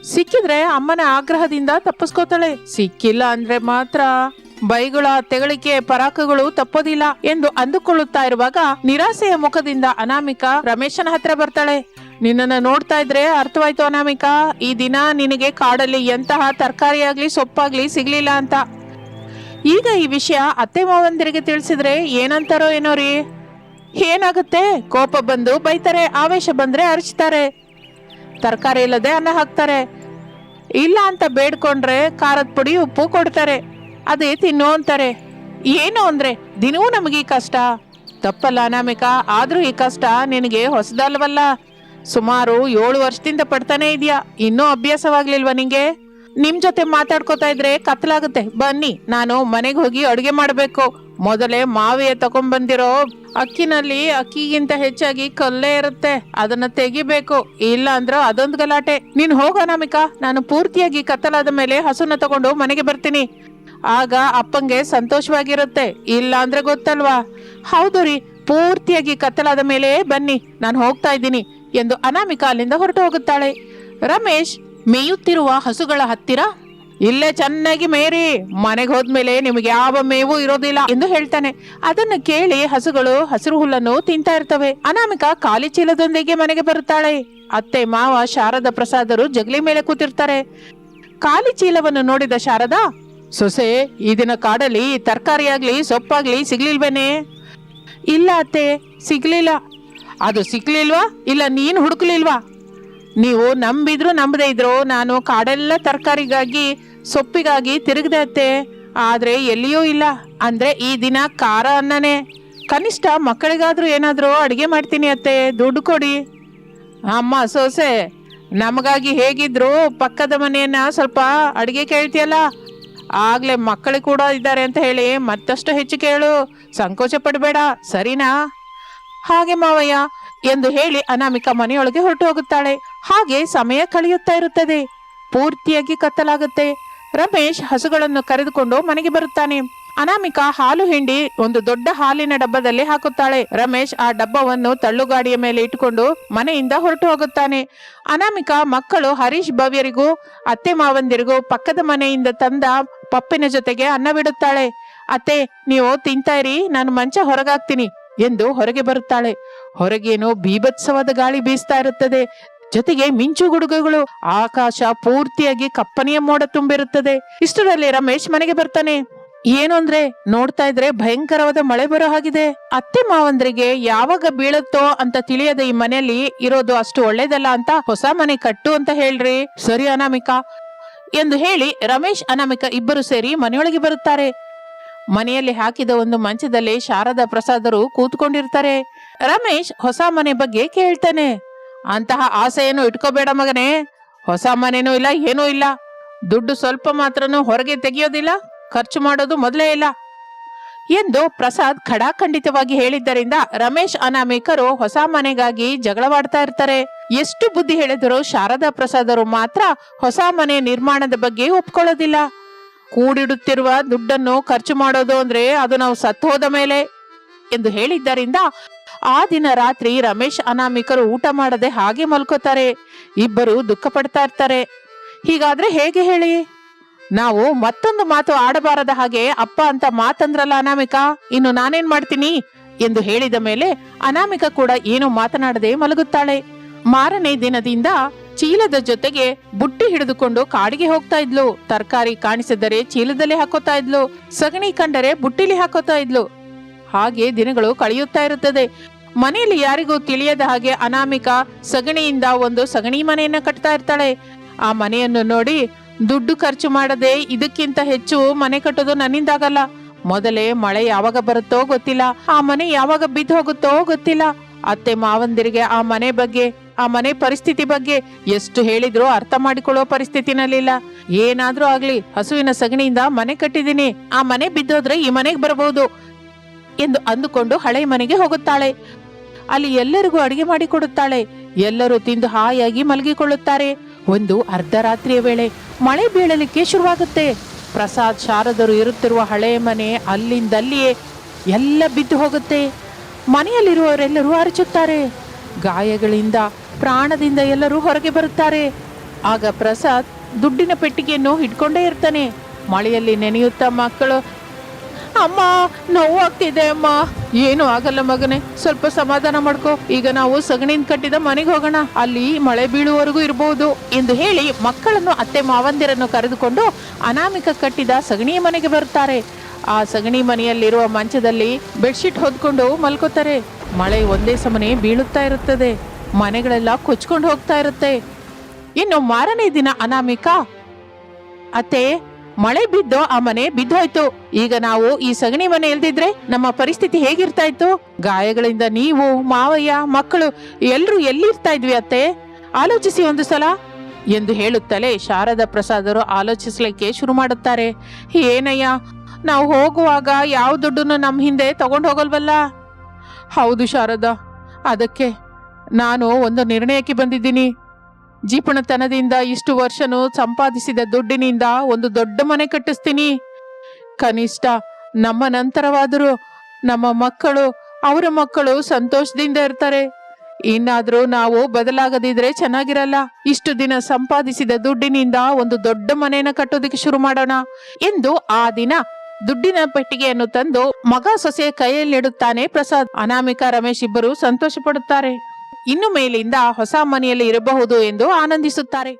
ಸಿಕ್ಕಿದ್ರೆ ಅಮ್ಮನ ಆಗ್ರಹದಿಂದ ತಪ್ಪಿಸ್ಕೋತಾಳೆ. ಸಿಕ್ಕಿಲ್ಲ ಅಂದ್ರೆ ಮಾತ್ರ ಬೈಗಳ ತೆಗಳಿಕೆ ಪರಾಕಗಳು ತಪ್ಪೋದಿಲ್ಲ ಎಂದು ಅಂದುಕೊಳ್ಳುತ್ತಾ ಇರುವಾಗ ನಿರಾಸೆಯ ಮುಖದಿಂದ ಅನಾಮಿಕ ರಮೇಶನ ಹತ್ರ ಬರ್ತಾಳೆ. ನಿನ್ನನ್ನ ನೋಡ್ತಾ ಇದ್ರೆ ಅರ್ಥವಾಯ್ತು ಅನಾಮಿಕಾ. ಈ ದಿನ ನಿನಗೆ ಕಾಡಲ್ಲಿ ಎಂತಹ ತರಕಾರಿ ಆಗಲಿ, ಸೊಪ್ಪಾಗ್ಲಿ ಸಿಗ್ಲಿಲ್ಲ ಅಂತ. ಈಗ ಈ ವಿಷಯ ಅತ್ತೆ ಮಾವಂದಿರಿಗೆ ತಿಳಿಸಿದ್ರೆ ಏನಂತಾರೋ ಏನೋ ರೀ. ಏನಾಗುತ್ತೆ? ಕೋಪ ಬಂದು ಬೈತಾರೆ, ಆವೇಶ ಬಂದ್ರೆ ಅರಚ್ತಾರೆ. ತರಕಾರಿ ಇಲ್ಲದೆ ಅನ್ನ ಹಾಕ್ತಾರೆ. ಇಲ್ಲ ಅಂತ ಬೇಡ್ಕೊಂಡ್ರೆ ಖಾರದ ಪುಡಿ, ಉಪ್ಪು ಕೊಡ್ತಾರೆ. ಅದೇ ತಿನ್ನು ಅಂತಾರೆ. ಏನು ಅಂದ್ರೆ, ದಿನವೂ ನಮಗೆ ಈ ಕಷ್ಟ. ತಪ್ಪಲ್ಲ ಅನಾಮಿಕ, ಆದ್ರೂ ಈ ಕಷ್ಟ ನಿನಗೆ ಹೊಸದಲ್ವಲ್ಲ. ಸುಮಾರು ಏಳು ವರ್ಷದಿಂದ ಪಡ್ತಾನೆ ಇದೆಯಾ? ಇನ್ನೂ ಅಭ್ಯಾಸವಾಗ್ಲಿಲ್ವಾ ನಿಂಗೆ? ನಿಮ್ ಜೊತೆ ಮಾತಾಡ್ಕೋತಾ ಇದ್ರೆ ಕತ್ಲಾಗುತ್ತೆ. ಬನ್ನಿ, ನಾನು ಮನೆಗೆ ಹೋಗಿ ಅಡುಗೆ ಮಾಡಬೇಕು. ಮೊದಲೇ ಮಾವಿಯ ತಗೊಂಡ್ಬಂದಿರೋ ಅಕ್ಕಿನಲ್ಲಿ ಅಕ್ಕಿಗಿಂತ ಹೆಚ್ಚಾಗಿ ಕಲ್ಲೇ ಇರುತ್ತೆ. ಅದನ್ನ ತೆಗಿಬೇಕು. ಇಲ್ಲ ಅಂದ್ರೆ ಅದೊಂದು ಗಲಾಟೆ. ನೀನ್ ಹೋಗ ನಮಿಕಾ? ನಾನು ಪೂರ್ತಿಯಾಗಿ ಕತ್ತಲಾದ ಮೇಲೆ ಹಸುನ ತಗೊಂಡು ಮನೆಗೆ ಬರ್ತೀನಿ. ಆಗ ಅಪ್ಪಂಗೆ ಸಂತೋಷವಾಗಿರುತ್ತೆ. ಇಲ್ಲ ಅಂದ್ರೆ ಗೊತ್ತಲ್ವಾ? ಹೌದು ರೀ, ಪೂರ್ತಿಯಾಗಿ ಕತ್ತಲಾದ ಮೇಲೆ ಬನ್ನಿ. ನಾನು ಹೋಗ್ತಾ ಇದ್ದೀನಿ. ಎಂದು ಅನಾಮಿಕ ಅಲ್ಲಿಂದ ಹೊರಟು ಹೋಗುತ್ತಾಳೆ. ರಮೇಶ್ ಮೇಯುತ್ತಿರುವ ಹಸುಗಳ ಹತ್ತಿರ, ಇಲ್ಲೇ ಚೆನ್ನಾಗಿ ಮೇರಿ, ಮನೆಗೆ ಹೋದ್ಮೇಲೆ ನಿಮಗೆ ಯಾವ ಮೇವು ಇರೋದಿಲ್ಲ ಎಂದು ಹೇಳ್ತಾನೆ. ಅದನ್ನು ಕೇಳಿ ಹಸುಗಳು ಹಸಿರು ಹುಲ್ಲನ್ನು ತಿಂತಾ ಇರ್ತವೆ. ಅನಾಮಿಕ ಖಾಲಿ ಚೀಲದೊಂದಿಗೆ ಮನೆಗೆ ಬರುತ್ತಾಳೆ. ಅತ್ತೆ, ಮಾವ, ಶಾರದ ಪ್ರಸಾದರು ಜಗಲಿ ಮೇಲೆ ಕೂತಿರ್ತಾರೆ. ಖಾಲಿ ಚೀಲವನ್ನು ನೋಡಿದ ಶಾರದಾ, ಸೊಸೆ, ಈ ದಿನ ಕಾಡಲ್ಲಿ ತರಕಾರಿ ಆಗ್ಲಿ ಸೊಪ್ಪಾಗ್ಲಿ ಸಿಗ್ಲಿಲ್ವೇನೆ? ಇಲ್ಲ ಅತ್ತೆ, ಸಿಗ್ಲಿಲ್ಲ. ಅದು ಸಿಕ್ಲಿಲ್ವಾ? ಇಲ್ಲ, ನೀನು ಹುಡುಕ್ಲಿಲ್ವಾ? ನೀವು ನಂಬಿದ್ರು ನಂಬದೇ ಇದ್ರು, ನಾನು ಕಾಡೆಲ್ಲ ತರಕಾರಿಗಾಗಿ, ಸೊಪ್ಪಿಗಾಗಿ ತಿರುಗದೆ ಅತ್ತೆ. ಆದ್ರೆ ಎಲ್ಲಿಯೂ ಇಲ್ಲ. ಅಂದ್ರೆ ಈ ದಿನ ಖಾರ ಅನ್ನನೇ. ಕನಿಷ್ಠ ಮಕ್ಕಳಿಗಾದ್ರೂ ಏನಾದರೂ ಅಡಿಗೆ ಮಾಡ್ತೀನಿ ಅತ್ತೆ. ದುಡ್ಡು ಕೊಡಿ. ಅಮ್ಮ, ಸೊಸೆ, ನಮಗಾಗಿ ಹೇಗಿದ್ರು ಪಕ್ಕದ ಮನೆಯನ್ನ ಸ್ವಲ್ಪ ಅಡಿಗೆ ಕೇಳ್ತೀಯಲ್ಲ? ಆಗ್ಲೇ ಮಕ್ಕಳು ಕೂಡ ಇದ್ದಾರೆ ಅಂತ ಹೇಳಿ ಮತ್ತಷ್ಟು ಹೆಚ್ಚು ಕೇಳು. ಸಂಕೋಚ ಪಡಬೇಡ. ಸರಿನಾ? ಹಾಗೆ ಮಾವಯ್ಯ ಎಂದು ಹೇಳಿ ಅನಾಮಿಕ ಮನೆಯೊಳಗೆ ಹೊರಟು ಹೋಗುತ್ತಾಳೆ ಹಾಗೆ ಸಮಯ ಕಳೆಯುತ್ತಾ ಇರುತ್ತದೆ. ಪೂರ್ತಿಯಾಗಿ ಕತ್ತಲಾಗುತ್ತೆ. ರಮೇಶ್ ಹಸುಗಳನ್ನು ಕರೆದುಕೊಂಡು ಮನೆಗೆ ಬರುತ್ತಾನೆ. ಅನಾಮಿಕ ಹಾಲು ಹಿಂಡಿ ಒಂದು ದೊಡ್ಡ ಹಾಲಿನ ಡಬ್ಬದಲ್ಲಿ ಹಾಕುತ್ತಾಳೆ. ರಮೇಶ್ ಆ ಡಬ್ಬವನ್ನು ತಳ್ಳುಗಾಡಿಯ ಮೇಲೆ ಇಟ್ಟುಕೊಂಡು ಮನೆಯಿಂದ ಹೊರಟು ಹೋಗುತ್ತಾನೆ ಅನಾಮಿಕ ಮಕ್ಕಳು ಹರೀಶ್ ಭವ್ಯರಿಗೂ, ಅತ್ತೆ ಮಾವಂದಿರಿಗೂ ಪಕ್ಕದ ಮನೆಯಿಂದ ತಂದ ಪಪ್ಪಿನ ಜೊತೆಗೆ ಅನ್ನ ಬಿಡುತ್ತಾಳೆ ಅತ್ತೆ, ನೀವು ತಿಂತಾ ಇರಿ, ನಾನು ಮಂಚ ಹೊರಗಾಗ್ತೀನಿ. ಎಂದು ಹೊರಗೆ ಬರುತ್ತಾಳೆ. ಹೊರಗೇನೋ ಬೀಭತ್ಸವಾದ ಗಾಳಿ ಬೀಸ್ತಾ ಇರುತ್ತದೆ. ಜೊತೆಗೆ ಮಿಂಚು ಗುಡುಗುಗಳು ಆಕಾಶ ಪೂರ್ತಿಯಾಗಿ ಕಪ್ಪನೆಯ ಮೋಡ ತುಂಬಿರುತ್ತದೆ. ಇಷ್ಟರಲ್ಲಿ ರಮೇಶ್ ಮನೆಗೆ ಬರ್ತಾನೆ. ಏನು ಅಂದ್ರೆ, ನೋಡ್ತಾ ಇದ್ರೆ ಭಯಂಕರವಾದ ಮಳೆ ಬರೋ ಹಾಗಿದೆ. ಅತ್ತೆ ಮಾವಂದ್ರಿಗೆ ಯಾವಾಗ ಬೀಳುತ್ತೋ ಅಂತ ತಿಳಿಯದ ಈ ಮನೆಯಲ್ಲಿ ಇರೋದು ಅಷ್ಟು ಒಳ್ಳೇದಲ್ಲ ಅಂತ ಹೊಸ ಮನೆ ಕಟ್ಟು ಅಂತ ಹೇಳ್ರಿ. ಸರಿ ಅನಾಮಿಕಾ. ಎಂದು ಹೇಳಿ ರಮೇಶ್, ಅನಾಮಿಕಾ ಇಬ್ಬರು ಸೇರಿ ಮನೆಯೊಳಗೆ ಬರುತ್ತಾರೆ. ಮನೆಯಲ್ಲಿ ಹಾಕಿದ ಒಂದು ಮಂಚದಲ್ಲಿ ಶಾರದಾ ಪ್ರಸಾದರು ಕೂತ್ಕೊಂಡಿರ್ತಾರೆ. ರಮೇಶ್ ಹೊಸ ಮನೆ ಬಗ್ಗೆ ಕೇಳ್ತಾನೆ. ಅಂತಹ ಆಸೆಯನ್ನು ಇಟ್ಕೋಬೇಡ ಮಗನೇ. ಹೊಸ ಮನೇನೂ ಇಲ್ಲ, ಏನೂ ಇಲ್ಲ. ದುಡ್ಡು ಸ್ವಲ್ಪ ಮಾತ್ರನೂ ಹೊರಗೆ ತೆಗೆಯೋದಿಲ್ಲ, ಖರ್ಚು ಮಾಡೋದು ಮೊದಲೇ ಇಲ್ಲ. ಎಂದು ಪ್ರಸಾದ್ ಖಡಾಖಂಡಿತವಾಗಿ ಹೇಳಿದ್ದರಿಂದ ರಮೇಶ್ ಅನಾಮಿಕರು ಹೊಸ ಮನೆಗಾಗಿ ಜಗಳವಾಡ್ತಾ ಇರ್ತಾರೆ. ಎಷ್ಟು ಬುದ್ಧಿ ಹೇಳಿದರೂ ಶಾರದಾ ಪ್ರಸಾದರು ಮಾತ್ರ ಹೊಸ ಮನೆ ನಿರ್ಮಾಣದ ಬಗ್ಗೆ ಒಪ್ಕೊಳ್ಳೋದಿಲ್ಲ. ಕೂಡಿಡುತ್ತಿರುವ ದುಡ್ಡನ್ನು ಖರ್ಚು ಮಾಡೋದು ಅಂದ್ರೆ ಅದು ನಾವು ಸತ್ತೋದ ಮೇಲೆ ಎಂದು ಹೇಳಿದ್ದರಿಂದ ಆ ದಿನ ರಾತ್ರಿ ರಮೇಶ್ ಅನಾಮಿಕರು ಊಟ ಮಾಡದೆ ಹಾಗೆ ಮಲ್ಕೋತಾರೆ. ಇಬ್ಬರು ದುಃಖ ಪಡ್ತಾ ಇರ್ತಾರೆ. ಹೀಗಾದ್ರೆ ಹೇಗೆ ಹೇಳಿ? ನಾವು ಮತ್ತೊಂದು ಮಾತು ಆಡಬಾರದ ಹಾಗೆ ಅಪ್ಪ ಅಂತ ಮಾತಂದ್ರಲ್ಲ ಅನಾಮಿಕ, ಇನ್ನು ನಾನೇನ್ ಮಾಡ್ತೀನಿ? ಎಂದು ಹೇಳಿದ ಮೇಲೆ ಅನಾಮಿಕ ಕೂಡ ಏನು ಮಾತನಾಡದೆ ಮಲಗುತ್ತಾಳೆ. ಮಾರನೇ ದಿನದಿಂದ ಚೀಲದ ಜೊತೆಗೆ ಬುಟ್ಟಿ ಹಿಡಿದುಕೊಂಡು ಕಾಡಿಗೆ ಹೋಗ್ತಾ ಇದ್ಲು. ತರಕಾರಿ ಕಾಣಿಸಿದರೆ ಚೀಲದಲ್ಲಿ ಹಾಕೋತಾ ಇದ್ಲು. ಸಗಣಿ ಕಂಡರೆ ಬುಟ್ಟಿಲಿ ಹಾಕೋತಾ ಇದ್ಲು. ಹಾಗೆ ದಿನಗಳು ಕಳೆಯುತ್ತಾ ಇರುತ್ತದೆ. ಮನೆಯಲ್ಲಿ ಯಾರಿಗೂ ತಿಳಿಯದ ಹಾಗೆ ಅನಾಮಿಕ ಸಗಣಿಯಿಂದ ಒಂದು ಸಗಣಿ ಮನೆಯನ್ನ ಕಟ್ತಾ ಇರ್ತಾಳೆ. ಆ ಮನೆಯನ್ನು ನೋಡಿ ದುಡ್ಡು ಖರ್ಚು ಮಾಡದೆ ಇದಕ್ಕಿಂತ ಹೆಚ್ಚು ಮನೆ ಕಟ್ಟೋದು ನನ್ನಿಂದಾಗಲ್ಲ. ಮೊದಲೇ ಮಳೆ ಯಾವಾಗ ಬರುತ್ತೋ ಗೊತ್ತಿಲ್ಲ. ಆ ಮನೆ ಯಾವಾಗ ಬಿದ್ದು ಹೋಗುತ್ತೋ ಗೊತ್ತಿಲ್ಲ. ಅತ್ತೆ ಮಾವಂದಿರಿಗೆ ಆ ಮನೆ ಬಗ್ಗೆ ಆ ಮನೆ ಪರಿಸ್ಥಿತಿ ಬಗ್ಗೆ ಎಷ್ಟು ಹೇಳಿದ್ರು ಅರ್ಥ ಮಾಡಿಕೊಳ್ಳೋ ಪರಿಸ್ಥಿತಿನಲ್ಲಿಲ್ಲ. ಏನಾದ್ರೂ ಆಗ್ಲಿ, ಹಸುವಿನ ಸಗಣಿಯಿಂದ ಮನೆ ಕಟ್ಟಿದೀನಿ ಆ ಮನೆ ಬಿದ್ದೋದ್ರೆ ಈ ಮನೆಗೆ ಬರಬಹುದು ಎಂದು ಅಂದುಕೊಂಡು ಹಳೆ ಮನೆಗೆ ಹೋಗುತ್ತಾಳೆ. ಅಲ್ಲಿ ಎಲ್ಲರಿಗೂ ಅಡಿಗೆ ಮಾಡಿ ಕೊಡುತ್ತಾಳೆ. ಎಲ್ಲರೂ ತಿಂದು ಹಾಯಾಗಿ ಮಲಗಿಕೊಳ್ಳುತ್ತಾರೆ. ಒಂದು ಅರ್ಧ ರಾತ್ರಿಯ ವೇಳೆ ಮಳೆ ಬೀಳಲಿಕ್ಕೆ ಶುರುವಾಗುತ್ತೆ. ಪ್ರಸಾದ್ ಶಾರದರು ಇರುತ್ತಿರುವ ಹಳೆಯ ಮನೆ ಅಲ್ಲಿಂದಲ್ಲಿಯೇ ಎಲ್ಲ ಬಿದ್ದು ಹೋಗುತ್ತೆ. ಮನೆಯಲ್ಲಿರುವವರೆಲ್ಲರೂ ಅರಚುತ್ತಾರೆ. ಗಾಯಗಳಿಂದ ಪ್ರಾಣದಿಂದ ಎಲ್ಲರೂ ಹೊರಗೆ ಬರುತ್ತಾರೆ. ಆಗ ಪ್ರಸಾದ್ ದುಡ್ಡಿನ ಪೆಟ್ಟಿಗೆಯನ್ನು ಹಿಡ್ಕೊಂಡೇ ಇರ್ತಾನೆ. ಮಳೆಯಲ್ಲಿ ನೆನೆಯುತ್ತಾ ಮಕ್ಕಳು, ಅಮ್ಮ, ನೋವಾಗ್ತಿದೆ ಅಮ್ಮ. ಏನು ಆಗಲ್ಲ ಮಗನೇ, ಸ್ವಲ್ಪ ಸಮಾಧಾನ ಮಾಡ್ಕೋ. ಈಗ ನಾವು ಸಗಣಿಯಿಂದ ಕಟ್ಟಿದ ಮನೆಗೆ ಹೋಗೋಣ. ಅಲ್ಲಿ ಮಳೆ ಬೀಳುವವರೆಗೂ ಇರಬಹುದು ಎಂದು ಹೇಳಿ ಮಕ್ಕಳನ್ನು ಅತ್ತೆ ಮಾವಂದಿರನ್ನು ಕರೆದುಕೊಂಡು ಅನಾಮಿಕ ಕಟ್ಟಿದ ಸಗಣಿ ಮನೆಗೆ ಬರುತ್ತಾರೆ. ಆ ಸಗಣಿ ಮನೆಯಲ್ಲಿರುವ ಮಂಚದಲ್ಲಿ ಬೆಡ್ಶೀಟ್ ಹೊದ್ಕೊಂಡು ಮಲ್ಕೋತಾರೆ. ಮಳೆ ಒಂದೇ ಸಮನೆ ಬೀಳುತ್ತಾ ಇರುತ್ತದೆ. ಮನೆಗಳೆಲ್ಲ ಕೊಚ್ಕೊಂಡು ಹೋಗ್ತಾ ಇರುತ್ತೆ. ಇನ್ನು ಮಾರನೇ ದಿನ ಅನಾಮಿಕಾ. ಅತ್ತೆ, ಮಳೆ ಬಿದ್ದು ಆ ಮನೆ ಬಿದ್ದೋಯ್ತು. ಈಗ ನಾವು ಈ ಸಗಣಿ ಮನೆ ಇಲ್ದಿದ್ರೆ ನಮ್ಮ ಪರಿಸ್ಥಿತಿ ಹೇಗಿರ್ತಾ ಇತ್ತು? ಗಾಯಗಳಿಂದ ನೀವು, ಮಾವಯ್ಯ, ಮಕ್ಕಳು ಎಲ್ರು ಎಲ್ಲಿರ್ತಾ ಇದ್ವಿ ಅತ್ತೆ? ಆಲೋಚಿಸಿ ಒಂದು ಸಲ. ಎಂದು ಹೇಳುತ್ತಲೇ ಶಾರದಾ ಪ್ರಸಾದರು ಆಲೋಚಿಸ್ಲಿಕ್ಕೆ ಶುರು ಮಾಡುತ್ತಾರೆ. ಏನಯ್ಯ, ನಾವು ಹೋಗುವಾಗ ಯಾವ ದುಡ್ಡನ್ನು ನಮ್ಮ ಹಿಂದೆ ತಗೊಂಡು ಹೋಗಲ್ವಲ್ಲ? ಹೌದು ಶಾರದ, ಅದಕ್ಕೆ ನಾನು ಒಂದು ನಿರ್ಣಯಕ್ಕೆ ಬಂದಿದ್ದೀನಿ. ಜೀಪಣತನದಿಂದ ಇಷ್ಟು ವರ್ಷನೂ ಸಂಪಾದಿಸಿದ ದುಡ್ಡಿನಿಂದ ಒಂದು ದೊಡ್ಡ ಮನೆ ಕಟ್ಟಿಸ್ತೀನಿ. ಕನಿಷ್ಠ ನಮ್ಮ ನಂತರವಾದರೂ ನಮ್ಮ ಮಕ್ಕಳು, ಅವರ ಮಕ್ಕಳು ಸಂತೋಷದಿಂದ ಇರ್ತಾರೆ. ಇನ್ನಾದರೂ ನಾವು ಬದಲಾಗದಿದ್ರೆ ಚೆನ್ನಾಗಿರಲ್ಲ. ಇಷ್ಟು ದಿನ ಸಂಪಾದಿಸಿದ ದುಡ್ಡಿನಿಂದ ಒಂದು ದೊಡ್ಡ ಮನೆಯನ್ನು ಕಟ್ಟೋದಕ್ಕೆ ಶುರು ಮಾಡೋಣ ಎಂದು ಆ ದಿನ ದುಡ್ಡಿನ ಪೆಟ್ಟಿಗೆಯನ್ನು ತಂದು ಮಗ ಸೊಸೆಯ ಕೈಯಲ್ಲಿಡುತ್ತಾನೆ ಪ್ರಸಾದ್. ಅನಾಮಿಕಾ ರಮೇಶ್ ಇಬ್ಬರು ಸಂತೋಷ ಪಡುತ್ತಾರೆ ಇನ್ನು ಮೇಲಿಂದ ಹೊಸ ಮನೆಯಲ್ಲಿ ಇರಬಹುದು ಎಂದು ಆನಂದಿಸುತ್ತಾರೆ.